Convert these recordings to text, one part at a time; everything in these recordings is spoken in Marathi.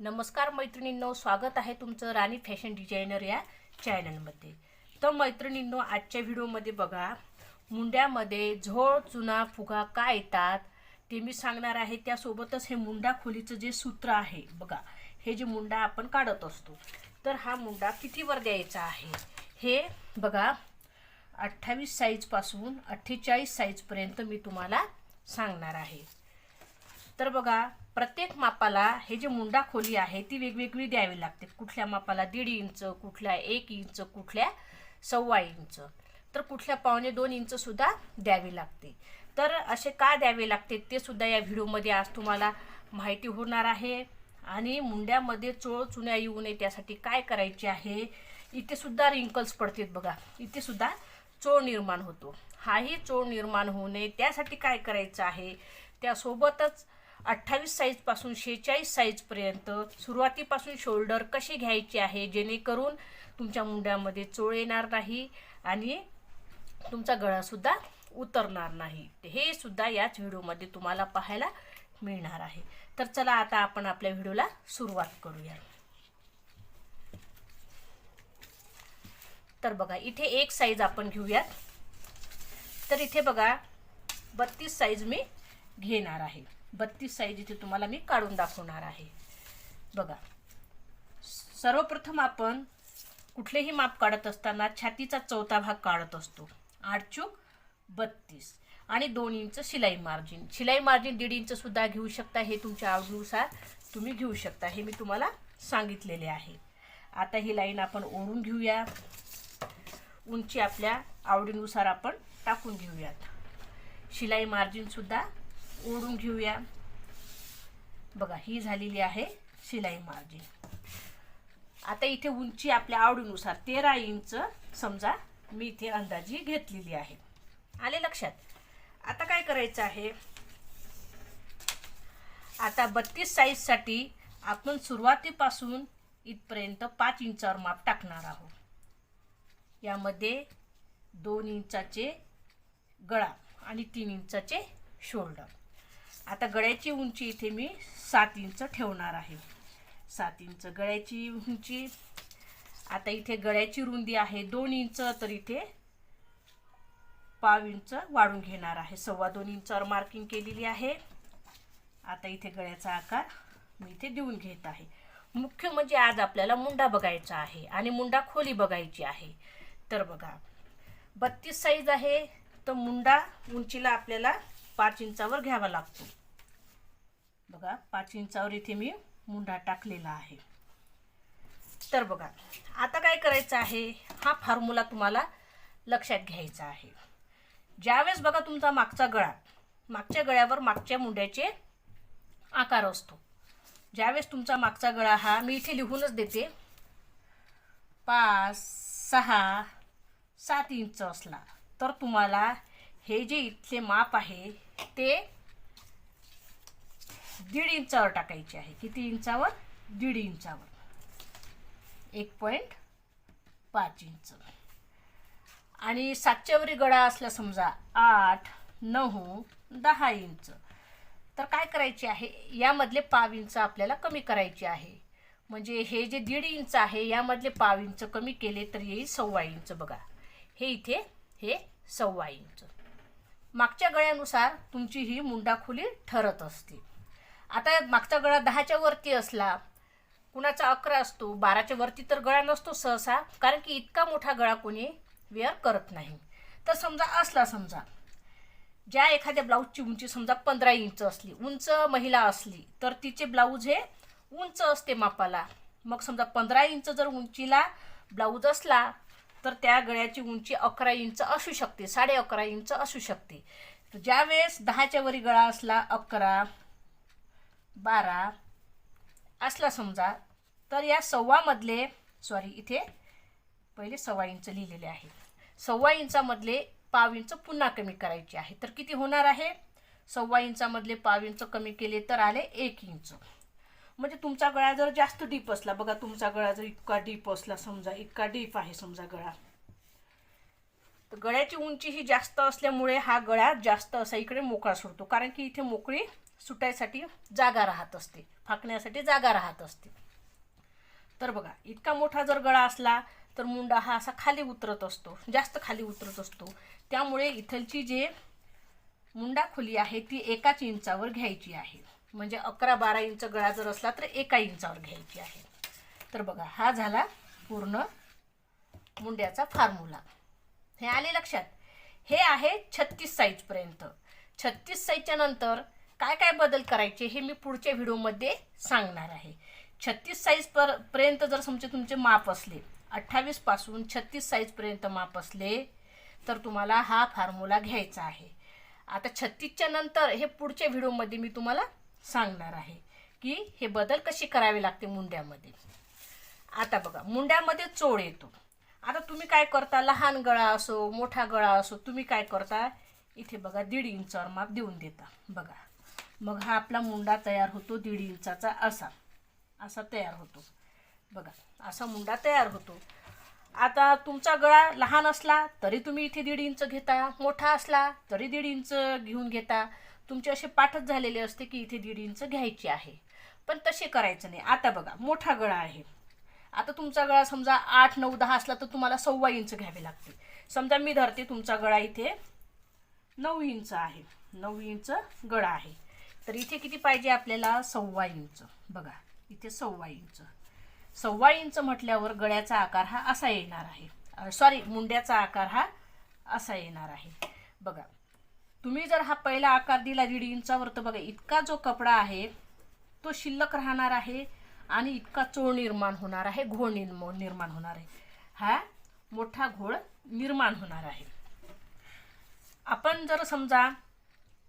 नमस्कार मैत्रिणींनो स्वागत आहे तुमचं राणी फॅशन डिझायनर या चॅनलमध्ये. तर मैत्रिणींनो आजच्या व्हिडिओमध्ये बघा मुंड्यामध्ये झोळ चुना फुगा काय येतात ते मी सांगणार आहे. त्यासोबतच हे मुंडा खोलीचं जे सूत्र आहे बघा हे जे मुंडा आपण काढत असतो तर हा मुंडा कितीवर द्यायचा आहे? हे बघा अठ्ठावीस साईजपासून अठ्ठेचाळीस साईजपर्यंत मी तुम्हाला सांगणार आहे. तर बघा प्रत्येक मापाला हे जे मुंडा खोली आहे ती वेगवेगळी द्यावी लागते. कुठल्या मापाला दीड इंच कुठल्या एक इंच कुठल्या सव्वा इंच. तर कुठल्या पावणे दोन इंचसुद्धा द्यावी लागते. तर असे का द्यावे लागते ते सुद्धा या व्हिडिओमध्ये आज तुम्हाला माहिती होणार आहे. आणि मुंड्यामध्ये चोळ चुन्या येऊ नये त्यासाठी काय करायचे आहे? इथे सुद्धा रिंकल्स पडतात बघा. इथे सुद्धा चोळ निर्माण होतो. हाही चोळ निर्माण होऊ नये त्यासाठी काय करायचं आहे? त्यासोबतच अठ्ठावीस साईजपासून शेहेचाळीस साईजपर्यंत सुरुवातीपासून शोल्डर कसे घ्यायचे आहे जेणेकरून तुमच्या मुंड्यामध्ये चोळ येणार नाही आणि तुमचा गळासुद्धा उतरणार नाही. हे सुद्धा याच व्हिडिओमध्ये तुम्हाला पाहायला मिळणार आहे. तर चला आता आपण आपल्या व्हिडिओला सुरुवात करूया. तर बघा इथे एक साईज आपण घेऊयात. तर इथे बघा बत्तीस साईज मी घेणार आहे. बत्तीस साईज इथे तुम्हाला मी काढून दाखवणार आहे. बघा. सर्वप्रथम आपण कुठलेही माप काढत असताना छातीचा चौथा भाग काढत असतो. आठ चूक बत्तीस. आणि दोन इंच शिलाई मार्जिन. शिलाई मार्जिन दीड इंचसुद्धा घेऊ शकता. हे तुमच्या आवडीनुसार तुम्ही घेऊ शकता. हे मी तुम्हाला सांगितलेले आहे. आता ही लाईन आपण ओढून घेऊया. उंची आपल्या आवडीनुसार आपण टाकून घेऊयात. शिलाई मार्जिनसुद्धा ओढून घेऊया. बघा ही झालेली आहे शिलाई मार्जिन. आता इथे उंची आपल्या आवडीनुसार तेरा इंच समजा मी इथे अंदाजी घेतलेली आहे. आले लक्षात? आता काय करायचं आहे? आता बत्तीस साईजसाठी आपण सुरुवातीपासून इथपर्यंत पाच इंचावर माप टाकणार आहोत. यामध्ये दोन इंचाचे गळा आणि तीन इंचाचे शोल्डर. आता गळ्याची उंची इथे मी सात इंच ठेवणार आहे. सात इंच. गळ्याची उंची आता इथे गळ्याची रुंदी आहे दोन इंच तर इथे पाव इंच वाढून घेणार आहे. सव्वा दोन इंचावर मार्किंग केलेली आहे. आता इथे गळ्याचा आकार मी इथे देऊन घेत आहे. मुख्य म्हणजे आज आपल्याला मुंडा बघायचा आहे आणि मुंडा खोली बघायची आहे. तर बघा बत्तीस साईज आहे तर मुंडा उंचीला आपल्याला पाच इंचावर घ्यावा लागतो. बघा पाच इंचावर इथे मी मुंडा टाकलेला आहे. तर बघा आता काय करायचं आहे? हा फॉर्म्युला तुम्हाला लक्षात घ्यायचा आहे. ज्यावेळेस बघा तुमचा मागचा गळा मागच्या गळ्यावर मागच्या मुंड्याचे आकार असतो. ज्यावेळेस तुमचा मागचा गळा हा मी इथे लिहूनच देते. पाच सहा सात इंच असला तर तुम्हाला हे जे इथले माप आहे ते दीड इंचावर टाकायचे आहे. किती इंचावर? दीड इंचावर. एक पॉईंट पाच इंच. आणि सातच्यावरी गळा असला समजा आठ नऊ दहा इंच. तर काय करायचे आहे? यामधले पाव इंच आपल्याला कमी करायचे आहे. म्हणजे हे जे दीड इंच आहे यामधले पाव इंच कमी केले तर येईल सव्वा इंच बघा. हे इथे हे सव्वा इंच. मागच्या गळ्यानुसार तुमची ही मुंडाखोली ठरत असते. आता मागचा गळा दहाच्या वरती असला कुणाचा अकरा असतो बाराच्या वरती तर गळा नसतो सहसा कारण की इतका मोठा गळा कोणी वेअर करत नाही. तर समजा असला समजा ज्या एखाद्या ब्लाऊजची उंची समजा पंधरा इंच असली उंच महिला असली तर तिचे ब्लाऊज हे उंच असते मापाला. मग समजा पंधरा इंच जर उंचीला ब्लाऊज असला तर त्या गळ्याची उंची अकरा इंच असू शकते साडे अकरा इंच असू शकते. तर ज्यावेळेस दहाच्या वरी गळा असला अकरा बारा असला समजा तर या सव्वामधले सॉरी इथे पहिले सव्वा इंच लिहिलेले आहे. सव्वा इंचामधले पाव इंच पुन्हा कमी करायचे आहे. तर किती होणार आहे? सव्वा इंचामधले पाव इंच कमी केले तर आले एक इंच. म्हणजे तुमचा गळा जर जास्त डीप असला बघा तुमचा गळा जर इतका डीप असला समजा इतका डीप आहे समजा गळा. तर गळ्याची उंची ही जास्त असल्यामुळे हा गळा जास्त असा इकडे मोकळा सोडतो. कारण की इथे मोकळी सुटायसाठी जागा राहत असते. फाकण्यासाठी जागा राहत असते. तर बघा इतका मोठा जर गळा असला तर मुंडा हा असा खाली उतरत असतो. जास्त खाली उतरत असतो. त्यामुळे इथलची जे मुंडा खोली आहे ती एकाच इंचावर घ्यायची आहे. म्हणजे अकरा बारा इंच गळा जर असला तर एका इंचावर घ्यायची आहे. तर बघा हा झाला पूर्ण मुंड्याचा फॉर्म्युला हे आले लक्षात? हे आहे छत्तीस साईजपर्यंत छत्तीस साईजच्या नंतर काय काय बदल करायचे हे मी पुढच्या व्हिडिओमध्ये सांगणार आहे. छत्तीस साईज पर पर्यंत जर समजे तुमचे माप असले अठ्ठावीसपासून छत्तीस साईजपर्यंत माप असले तर तुम्हाला हा फॉर्म्युला घ्यायचा आहे. आता छत्तीसच्या नंतर हे पुढच्या व्हिडिओमध्ये मी तुम्हाला सांगणार आहे की हे बदल कशी करावे लागते मुंड्यामध्ये. आता बघा मुंड्यामध्ये चोळ येतो. आता तुम्ही काय करता? लहान गळा असो मोठा गळा असो तुम्ही काय करता? इथे बघा दीड इंचावर माप देऊन देता. बघा. मग हा आपला मुंडा तयार होतो दीड इंचाचा असा. असा तयार होतो. बघा असा मुंडा तयार होतो. आता तुमचा गळा लहान असला तरी तुम्ही इथे दीड इंच घेता. मोठा असला तरी दीड इंच घेऊन घेता. तुमचे असे पाठच झालेले असते की इथे दीड इंच घ्यायची आहे. पण तसे करायचं नाही. आता बघा मोठा गळा आहे. आता तुमचा गळा समजा आठ नऊ दहा असला तर तुम्हाला सव्वा इंच घ्यावे लागते समजा मी धरते तुमचा गळा इथे नऊ इंच आहे. नऊ इंच गळा आहे. तर इथे किती पाहिजे आपल्याला? सव्वा इंच. बघा इथे सव्वा इंच. सव्वा इंच म्हटल्यावर गळ्याचा आकार हा असा येणार आहे. सॉरी मुंड्याचा आकार हा असा येणार आहे. बघा तुम्ही जर हा पहिला आकार दिला दीड इंचावर तर बघा इतका जो कपडा आहे तो शिल्लक राहणार आहे आणि इतका चोळ निर्माण होणार आहे घोळ निर्माण होणार आहे. हा मोठा घोळ निर्माण होणार आहे. आपण जर समजा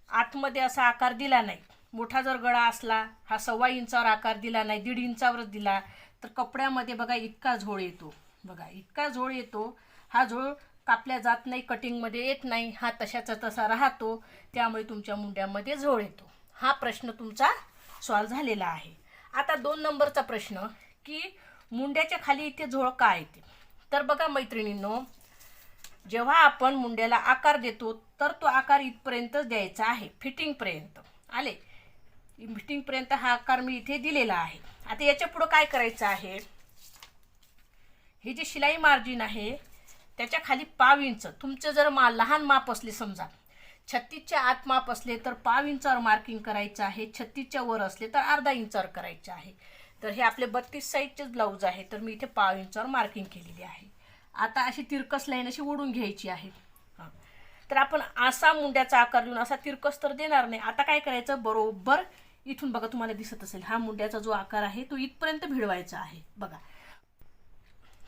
आतमध्ये असा आकार दिला नाही मोठा जर गळा असला हा सव्वा इंचावर आकार दिला नाही दीड इंचावरच दिला तर कपड्यामध्ये बघा इतका झोळ येतो. बघा इतका झोळ येतो हा झोळ कापल्या जात नाही कटिंगमध्ये येत नाही हा तशाचा तसा राहतो त्यामुळे तुमच्या मुंड्यामध्ये झोळ येतो. हा प्रश्न तुमचा सॉल्व झालेला आहे. आता दोन नंबरचा प्रश्न की मुंड्याच्या खाली इथे झोळ का येते? तर बघा मैत्रिणींनो जेव्हा आपण मुंड्याला आकार देतो तर तो आकार इथपर्यंतच द्यायचा आहे फिटिंगपर्यंत आले? फिटिंगपर्यंत हा आकार मी इथे दिलेला आहे. आता याच्या पुढं काय करायचं आहे? हे जे शिलाई मार्जिन आहे त्याच्याखाली पाव इंच. तुमचं जर मा लहान माप असले समजा छत्तीसच्या आत माप असले तर पाव इंचावर मार्किंग करायचं आहे छत्तीसच्या वर असले तर अर्धा इंचावर करायचे आहे. तर हे आपले बत्तीस साईजचेच ब्लाऊज आहे तर मी इथे पाव इंचावर मार्किंग केलेली आहे. आता अशी तिरकस लाईन अशी ओढून घ्यायची आहे. तर आपण असा मुंड्याचा आकार देऊन असा तिरकस तर देणार नाही. आता काय करायचं? बरोबर इथून बघा तुम्हाला दिसत असेल हा मुंड्याचा जो आकार आहे तो इथपर्यंत भिडवायचा आहे. बघा.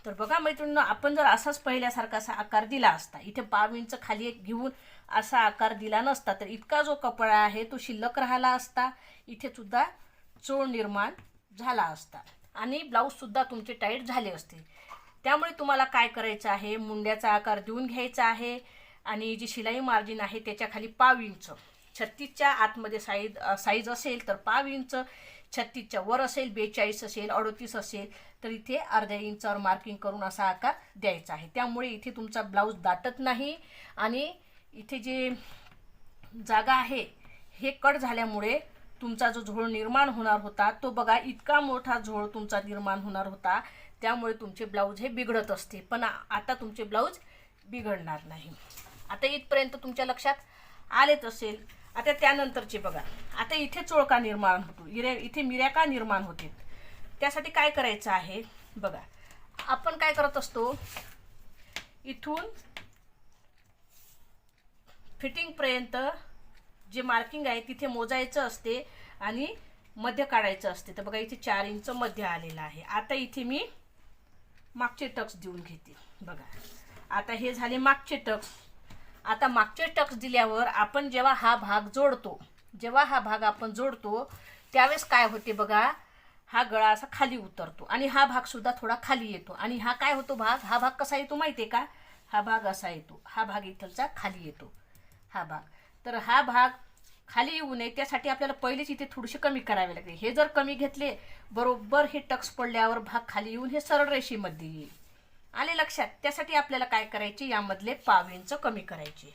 तर बघा मैत्रिणींनो आपण जर असाच पहिल्यासारखा असा आकार दिला असता इथे पाव इंच खाली एक घेऊन असा आकार दिला नसता तर इतका जो कपडा आहे तो शिल्लक राहिला असता. इथे सुद्धा चोळ निर्माण झाला असता. आणि ब्लाऊजसुद्धा तुमचे टाईट झाले असते. त्यामुळे तुम्हाला काय करायचं आहे? मुंड्याचा आकार देऊन घ्यायचा आहे. आणि जी शिलाई मार्जिन आहे त्याच्याखाली पाव इंच. छत्तीसच्या आतमध्ये साईज साईज असेल तर पाव इंच छत्तीसच्या वर असेल बेचाळीस असेल अडतीस असेल तर इथे अर्ध्या इंचावर मार्किंग करून असा आकार द्यायचा आहे. त्यामुळे इथे तुमचा ब्लाऊज दाटत नाही आणि इथे जे जागा आहे हे कट झाल्यामुळे तुमचा जो झोळ निर्माण होणार होता तो बघा इतका मोठा झोळ तुमचा निर्माण होणार होता. त्यामुळे तुमचे ब्लाऊज हे बिघडत असते. पण आता तुमचे ब्लाऊज बिघडणार नाही. आता इथपर्यंत तुमच्या लक्षात आलेच असेल. आता त्यानंतरचे बघा. आता इथे चोळका निर्माण होतो. इरे इथे मिऱ्या का निर्माण होते. त्यासाठी काय करायचं आहे? बघा. आपण काय करत असतो? इथून फिटिंगपर्यंत जे मार्किंग आहे तिथे मोजायचं असते आणि मध्य काढायचं असते. तर बघा इथे चार इंच मध्य आलेलं आहे. आता इथे मी मागचे टक्स देऊन घेते. बघा. आता हे झाले मागचे टक्स आता मागचे टक्स दिल्यावर आपण जेव्हा हा भाग जोडतो जेव्हा हा भाग आपण जोडतो त्यावेळेस काय होते बघा हा गळा असा खाली उतरतो आणि हा भाग सुद्धा थोडा खाली येतो. आणि हा काय होतो भाग? हा भाग कसा येतो माहिती आहे का? हा भाग असा येतो. हा भाग इथलचा खाली येतो. हा भाग. तर हा भाग खाली येऊ नये त्यासाठी आपल्याला पहिलेच इथे थोडेसे कमी करावे लागते. हे जर कमी घेतले बरोबर हे टक्स पडल्यावर भाग खाली येऊन हे सरळ रेषेमध्ये येईल. आले लक्षात? त्यासाठी आपल्याला काय करायचे? यामधले पाव इंच कमी करायचे.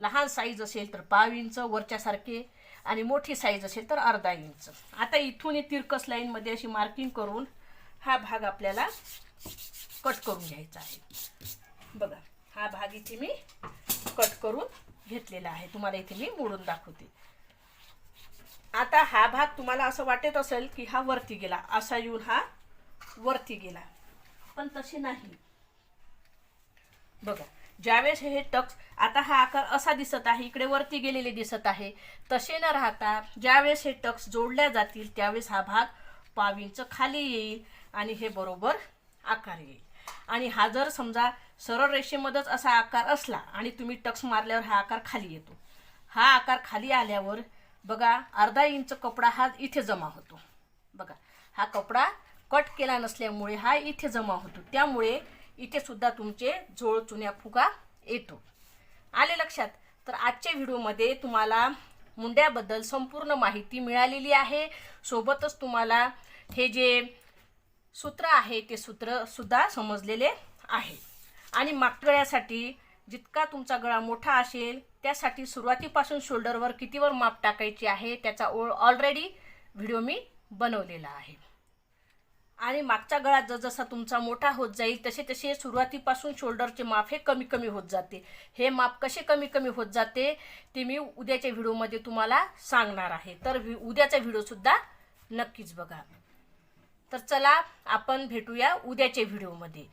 लहान साईज असेल तर पाव इंच वरच्यासारखे आणि मोठी साईज असेल तर अर्धा इंच. आता इथून हे तिरकस लाईनमध्ये अशी मार्किंग करून हा भाग आपल्याला कट करून घ्यायचा आहे. बघा हा भाग इथे मी कट करून घेतलेला आहे. तुम्हाला इथे मी मोडून दाखवते. आता हा भाग तुम्हाला असं वाटत असेल की हा वरती गेला. असा येऊन हा वरती गेला. पण तसे नाही. बघा ज्यावेळेस हे टक्स आता हा आकार असा दिसत आहे इकडे वरती गेलेले दिसत आहे तसे न राहता ज्यावेळेस हे टक्स जोडल्या जातील त्यावेळेस हा भाग पाव इंच खाली येईल आणि हे बरोबर आकार येईल. आणि हा जर समजा सरळ रेषेमध्येच असा आकार असला आणि तुम्ही टक्स मारल्यावर हा आकार खाली येतो. हा आकार खाली आल्यावर बघा अर्धा इंच कपडा हा इथे जमा होतो. बघा हा कपडा कट केला नसल्यामुळे हा इथे जमा होतो. त्यामुळे इथे सुद्धा तुमचे झोळ चुन्या फुगा येतो. आले लक्षात? तर आजच्या व्हिडिओमध्ये तुम्हाला मुंड्याबद्दल संपूर्ण माहिती मिळालेली आहे. सोबतच तुम्हाला हे जे सूत्र आहे ते सूत्रसुद्धा समजलेले आहे. आणि मागगळ्यासाठी जितका तुमचा गळा मोठा असेल त्यासाठी सुरुवातीपासून शोल्डरवर कितीवर माप टाकायची आहे त्याचा ओळ ऑलरेडी व्हिडिओ मी बनवलेला आहे. आणि मागचा गळा जसजसा तुमचा मोठा होत जाईल तसे तसे सुरुवातीपासून शोल्डरचे माप हे कमी कमी होत जाते. हे माप कसे कमी कमी होत जाते ते मी उद्याच्या व्हिडिओमध्ये तुम्हाला सांगणार आहे. तर व्हि- उद्याचा व्हिडिओसुद्धा नक्कीच बघा. तर चला आपण भेटूया उद्याच्या व्हिडिओमध्ये.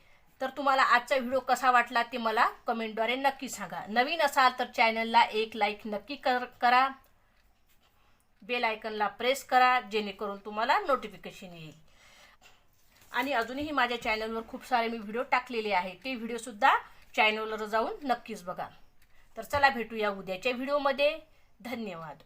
तर तुम्हाला आजचा व्हिडिओ कसा वाटला ते मला कमेंटद्वारे नक्की सांगा. नवीन असाल तर चॅनलला एक लाईक नक्की कर करा. बेल आयकनला प्रेस करा जेणेकरून तुम्हाला नोटिफिकेशन येईल. आणि अजूनही माझ्या चॅनलवर खूप सारे मी व्हिडिओ टाकलेले आहे ते व्हिडिओसुद्धा चॅनलवर जाऊन नक्कीच बघा. तर चला भेटूया उद्याच्या व्हिडिओमध्ये धन्यवाद.